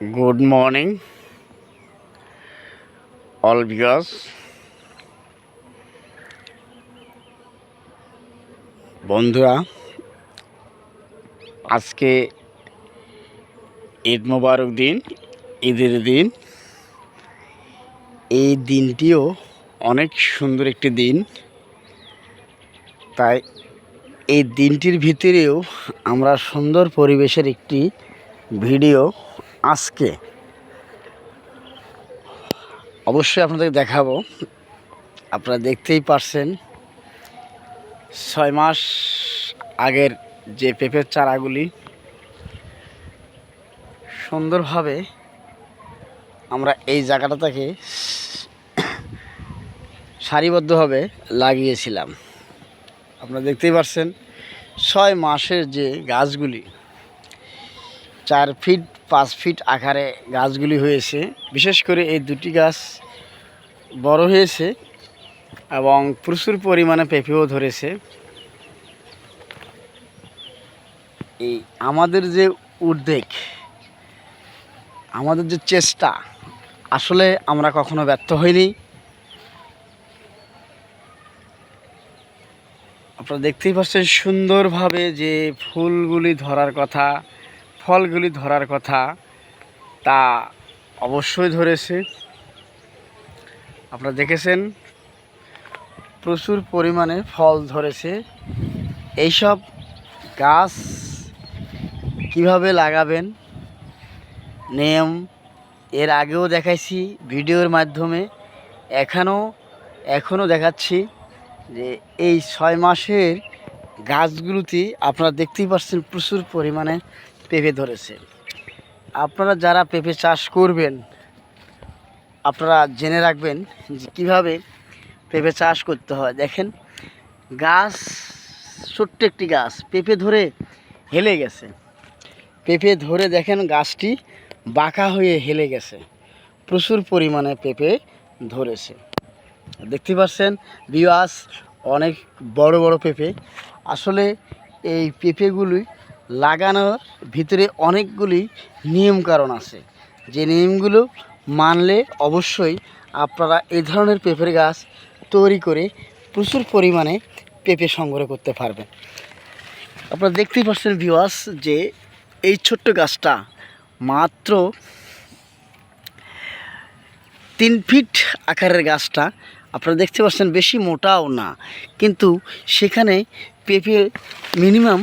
Good morning all viewers বন্ধুরা, আজকে ঈদ মোবারক দিন, ঈদের দিন। এই দিনটিও অনেক সুন্দর একটি দিন। তাই এই দিনটির ভিতরেও আমরা সুন্দর পরিবেশের একটি ভিডিও আজকে অবশ্যই আপনাদের দেখাবো। আপনারা দেখতেই পারছেন, ছয় মাস আগের যে পেঁপের চারাগুলি, সুন্দরভাবে আমরা এই জায়গাটাটাকে সারিবদ্ধভাবে লাগিয়েছিলাম। আপনারা দেখতেই পারছেন, ছয় মাসের যে গাছগুলি, চার ফিট পাঁচ ফিট আকারে গাছগুলি হয়েছে। বিশেষ করে এই দুটি গাছ বড় হয়েছে এবং প্রচুর পরিমাণে পেঁপেও ধরেছে। এই আমাদের যে উদ্বেগ, আমাদের যে চেষ্টা, আসলে আমরা কখনো ব্যর্থ হইনি। আপনারা দেখতেই পাচ্ছেন সুন্দরভাবে যে ফুলগুলি ধরার কথা ফলগুলি ধরার কথা তা অবশ্যই ধরেছে। আপনারা দেখেছেন, প্রচুর পরিমাণে ফল ধরেছে। এইসব গাছ কীভাবে লাগাবেন? নিয়ম এর আগেও দেখাইছি ভিডিওর মাধ্যমে। এখনও এখনও দেখাচ্ছি যে এই ছয় মাসের গাছগুলোতে আপনারা দেখতেই পাচ্ছেন প্রচুর পরিমাণে পেঁপে ধরেছে। আপনারা যারা পেঁপে চাষ করবেন, আপনারা জেনে রাখবেন যে কীভাবে পেঁপে চাষ করতে হয়। দেখেন, গাছ, ছোট্ট একটি গাছ, পেঁপে ধরে হেলে গেছে। পেঁপে ধরে দেখেন, গাছটি বাঁকা হয়ে হেলে গেছে। প্রচুর পরিমাণে পেঁপে ধরেছে। দেখতে পাচ্ছেন বিওয়াস অনেক বড় বড় পেঁপে। আসলে এই পেঁপেগুলি লাগানোর ভিতরে অনেকগুলি নিয়মকানুন আছে। যে নিয়মগুলো মানলে অবশ্যই আপনারা এই ধরনের পেঁপের গাছ তৈরি করে প্রচুর পরিমাণে পেঁপে সংগ্রহ করতে পারবেন। আপনারা দেখতেই পাচ্ছেন ভিওয়াস যে এই ছোট্ট গাছটা মাত্র তিন ফিট আকারের গাছটা, আপনারা দেখতে পাচ্ছেন বেশি মোটাও না। কিন্তু সেখানে পেঁপে মিনিমাম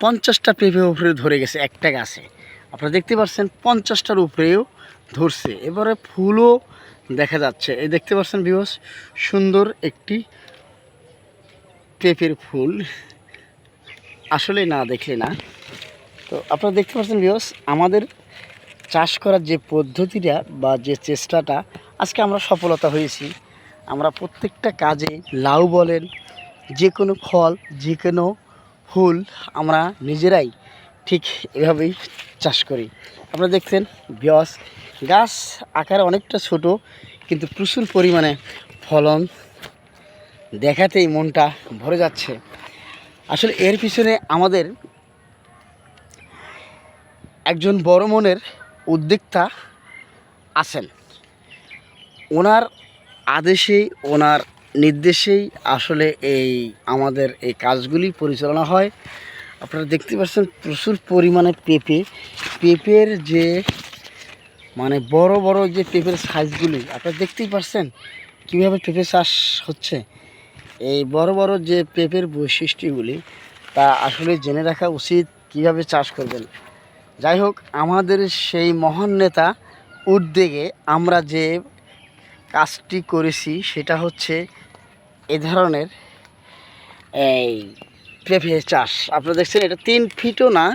পঞ্চাশটা পেঁপে উপরে ধরে গেছে, একটা গাছে। আপনারা দেখতে পাচ্ছেন পঞ্চাশটার উপরেও ধরছে। এবারে ফুলও দেখা যাচ্ছে। এই দেখতে পাচ্ছেন বিহস সুন্দর একটি পেঁপের ফুল। আসলে না, দেখলে না। তো আপনারা দেখতে পাচ্ছেন বিহস আমাদের চাষ করার যে পদ্ধতিটা বা যে চেষ্টাটা, আজকে আমরা সফলতা হয়েছি। আমরা প্রত্যেকটা কাজে লাউ বলেন, যে কোনো ফল, যে কোনো ফুল আমরা নিজেরাই ঠিক এভাবেই চাষ করি। আপনারা দেখছেন বিয়স। গাছ আকারে অনেকটা ছোট, কিন্তু প্রচুর পরিমাণে ফলন দেখাতেই মনটা ভরে যাচ্ছে। আসলে এর পিছনে আমাদের একজন বড় মনের উদ্যোক্তা আছেন। ওনার আদেশেই ওনার নির্দেশেই আসলে এই আমাদের এই কাজগুলি পরিচালনা হয়। আপনারা দেখতে পাচ্ছেন প্রচুর পরিমাণে পেঁপে। পেঁপের যে মানে বড় বড় যে পেঁপের সাইজগুলি, আপনারা দেখতেই পাচ্ছেন কীভাবে পেঁপে চাষ হচ্ছে। এই বড় বড় যে পেঁপের বৈশিষ্ট্যগুলি, তা আসলে জেনে রাখা উচিত কীভাবে চাষ করবেন। যাই হোক, আমাদের সেই মহান নেতা উদ্যোগে আমরা যে কাজটি করেছি, সেটা হচ্ছে এ ধরনের এই পেঁপে চাষ। আপনারা দেখছেন, এটা তিন ফিটও না,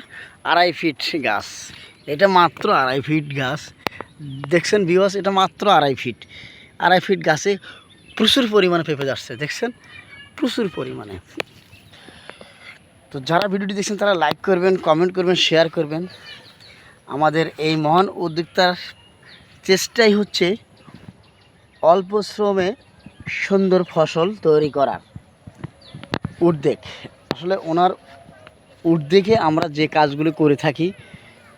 আড়াই ফিট গাছ। এটা মাত্র আড়াই ফিট গাছ। দেখছেন বিওয়াস এটা মাত্র আড়াই ফিট। আড়াই ফিট গাছে প্রচুর পরিমাণে পেঁপে যাচ্ছে, দেখছেন? প্রচুর পরিমাণে। তো যারা ভিডিওটি দেখছেন, তারা লাইক করবেন কমেন্ট করবেন শেয়ার করবেন। আমাদের এই মহান উদ্যোক্তার চেষ্টাই হচ্ছে অল্প শ্রমে সুন্দর ফসল তৈরি করার উদ্বেগ আসলে ওনার উদ্যোগে আমরা যে কাজগুলি করে থাকি,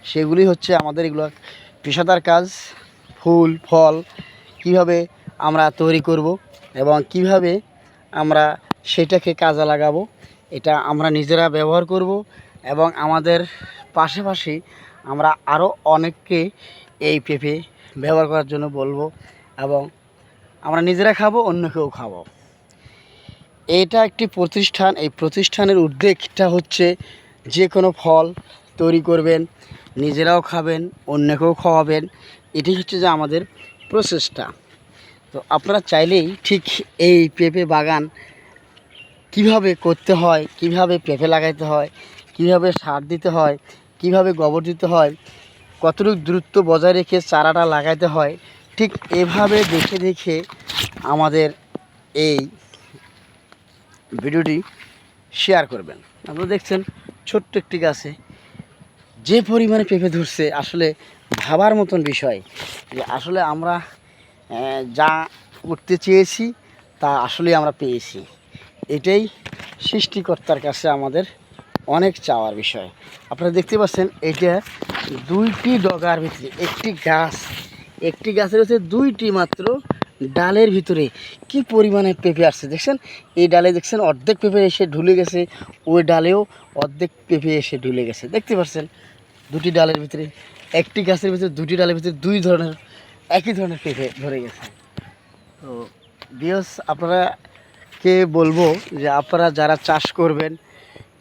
সেগুলি হচ্ছে আমাদের এগুলো পেশাদার কাজ, ফুল, ফল, কীভাবে আমরা তৈরি করব এবং কীভাবে আমরা সেটাকে কাজে লাগাবো, এটা আমরা নিজেরা ব্যবহার করব এবং আমাদের পাশাপাশি আমরা আরও অনেককে এই পেঁপে ব্যবহার করার জন্য বলব এবং আমরা নিজেরা খাব, অন্যকেও খাব। এটা একটি প্রতিষ্ঠান। এই প্রতিষ্ঠানের উদ্যোগটা হচ্ছে যে কোনো ফল তৈরি করবেন, নিজেরাও খাবেন, অন্যকেও খাওয়াবেন। এটি হচ্ছে যে আমাদের প্রসেসটা তো আপনারা চাইলেই ঠিক এই পেঁপে বাগান কীভাবে করতে হয়, কীভাবে পেঁপে লাগাইতে হয়, কীভাবে সার দিতে হয়, কীভাবে গোবর দিতে হয়, কতটুকু দূরত্ব বজায় রেখে চারাটা লাগাইতে হয় ঠিক এভাবে দেখে দেখে আমাদের এই ভিডিওটি শেয়ার করবেন। আপনারা দেখছেন ছোট্ট একটি গাছে যে পরিমাণে পেঁপে ধরছে, আসলে ভাবার মতন বিষয় যে আসলে আমরা যা করতে চেয়েছি তা আসলে আমরা পেয়েছি। এটাই সৃষ্টিকর্তার কাছে আমাদের অনেক চাওয়ার বিষয়। আপনারা দেখতে পাচ্ছেন, এটা দুইটি ডগার ভিতরে একটি গাছ একটি গাছের হচ্ছে দুইটি মাত্র ডালের ভিতরে কি পরিমাণে পেঁপে আসছে দেখছেন? এই ডালে দেখছেন অর্ধেক পেঁপে এসে ঢুলে গেছে, ওই ডালেও অর্ধেক পেঁপে এসে ঢুলে গেছে। দেখতে পাচ্ছেন? দুটি ডালের ভিতরে, একটি গাছের ভিতরে, দুটি ডালের ভিতরে দুই ধরনের, একই ধরনের পেঁপে ধরে গেছে। তো বিয়স আপনারা কে বলব যে আপনারা যারা চাষ করবেন,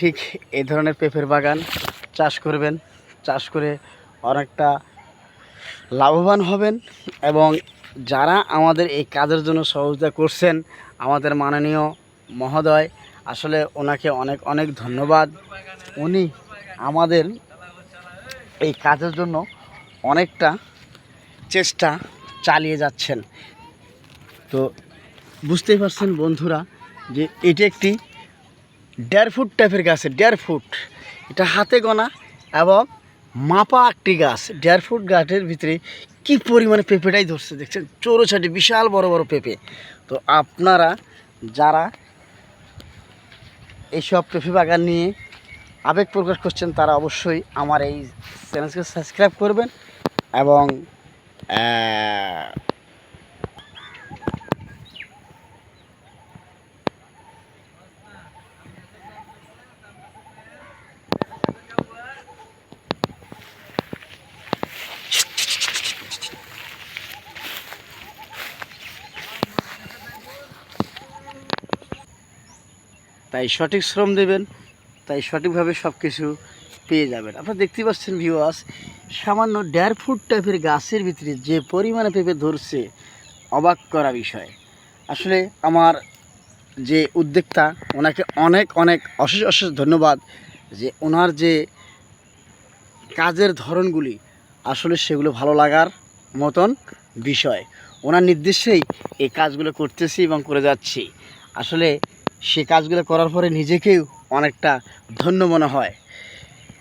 ঠিক এই ধরনের পেঁপের বাগান চাষ করবেন, চাষ করে অনেকটা লাভবান হবেন এবং যারা আমাদের এই কাজের জন্য সহযোগিতা করছেন, আমাদের মাননীয় মহোদয়, আসলে ওনাকে অনেক অনেক ধন্যবাদ। উনি আমাদের এই কাজের জন্য অনেকটা চেষ্টা চালিয়ে যাচ্ছেন। তো বুঝতেই পারছেন বন্ধুরা যে এটি একটি দেড় ফুট টাইপের গাছে, দেড় ফুট। এটা হাতে গোনা এবং মাপা একটি গাছ, দেড় ফুট গাছের ভিতরে কি পরিমাণে পেঁপেটাই ধরছে দেখছেন? চোরো ছাটি বিশাল বড় বড় পেঁপে। তো আপনারা যারা এইসব পেঁপে বাগান নিয়ে আবেগ প্রকাশ করছেন, তারা অবশ্যই আমার এই চ্যানেলকে সাবস্ক্রাইব করবেন এবং তাই সঠিক শ্রম দেবেন, তাই সঠিকভাবে সব কিছু পেয়ে যাবেন। আপনারা দেখতে পাচ্ছেন ভিউয়ার্স সামান্য দেড় ফুট টাইপের গাছের ভিতরে যে পরিমাণে পেঁপে ধরছে, অবাক করা বিষয়। আসলে আমার যে উদ্যোক্তা, ওনাকে অনেক অনেক অশেষ অশেষ ধন্যবাদ যে ওনার যে কাজের ধরনগুলি, আসলে সেগুলো ভালো লাগার মতন বিষয়। ওনার নির্দেশেই এই কাজগুলো করতেছি এবং করে যাচ্ছি। আসলে সে কাজগুলো করার পরে নিজেকেও অনেকটা ধন্য মনে হয়।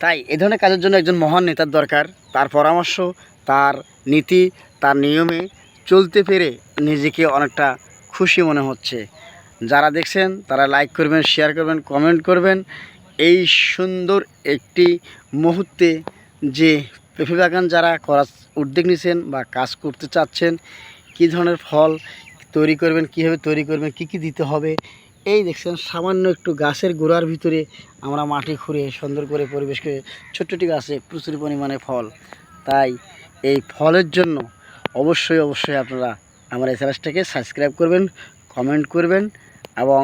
তাই এ ধরনের কাজের জন্য একজন মহান নেতার দরকার। তার পরামর্শ, তার নীতি, তার নিয়মে চলতে পেরে নিজেকে অনেকটা খুশি মনে হচ্ছে। যারা দেখছেন, তারা লাইক করবেন শেয়ার করবেন কমেন্ট করবেন। এই সুন্দর একটি মুহূর্তে যে পেঁপে বাগান যারা করার উদ্যোগ নিয়েছেন বা কাজ করতে চাচ্ছেন, কী ধরনের ফল তৈরি করবেন, কীভাবে তৈরি করবেন, কী কী দিতে হবে এই দেখছেন, সামান্য একটু গাছের গোড়ার ভিতরে আমরা মাটি খুঁড়ে সুন্দর করে পরিবেশ করে ছোট্টটি গাছে প্রচুর পরিমাণে ফল। তাই এই ফলের জন্য অবশ্যই অবশ্যই আপনারা আমার এই চ্যানেলটাকে সাবস্ক্রাইব করবেন, কমেন্ট করবেন এবং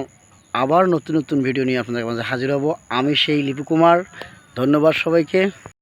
আবার নতুন নতুন ভিডিও নিয়ে আপনাদের মাঝে হাজির হব। আমি সেই লিপু কুমার। ধন্যবাদ সবাইকে।